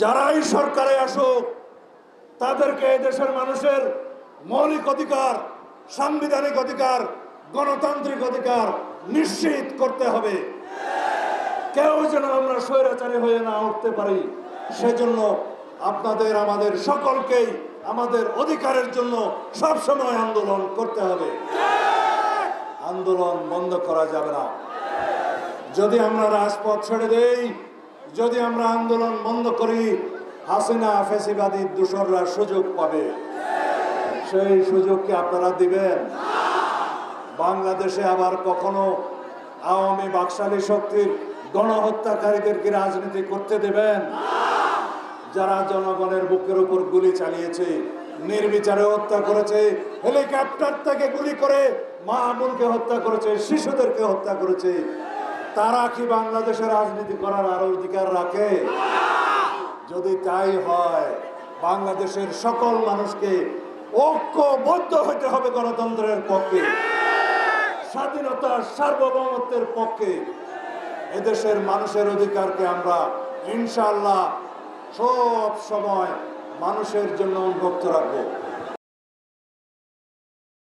যারাই সরকারে আসুক, তাদেরকে দেশের মানুষের মৌলিক অধিকার, সাংবিধানিক অধিকার, গণতান্ত্রিক অধিকার নিশ্চিত করতে হবে। কেউ যেন আমরা স্বৈরাচারী হয়ে না উঠতে পারি, সেজন্য আপনাদের, আমাদের সকলকেই আমাদের অধিকারের জন্য সবসময় আন্দোলন করতে হবে। আন্দোলন বন্ধ করা যাবে না। যদি আমরা রাজপথ ছেড়ে দেই যদি আমরা আন্দোলন বন্ধ করি, হাসিনা ফেসিবাদী দূষররা সুযোগ পাবে। সেই সুযোগ কি আপনারা দিবেন? বাংলাদেশে আবার কখনো আওয়ামী বাকশালী শক্তির গণহত্যাকারীদের কি রাজনীতি করতে দেবেন? যারা জনগণের বুকের উপর গুলি চালিয়েছে, নির্বিচারে হত্যা করেছে, হেলিকপ্টার থেকে গুলি করে মা বোনকে হত্যা করেছে, শিশুদেরকে হত্যা করেছে তারা কি বাংলাদেশে রাজনীতি করার আরও অধিকার রাখে? যদি তাই হয়, বাংলাদেশের সকল মানুষকে ঐক্যবদ্ধ হতে হবে গণতন্ত্রের পক্ষে। স্বাধীনতার সার্বভৌমত্বের পক্ষে। এদেশের মানুষের অধিকারকে আমরা ইনশাল্লাহ সব সময় মানুষের জন্য উন্মুক্ত রাখব।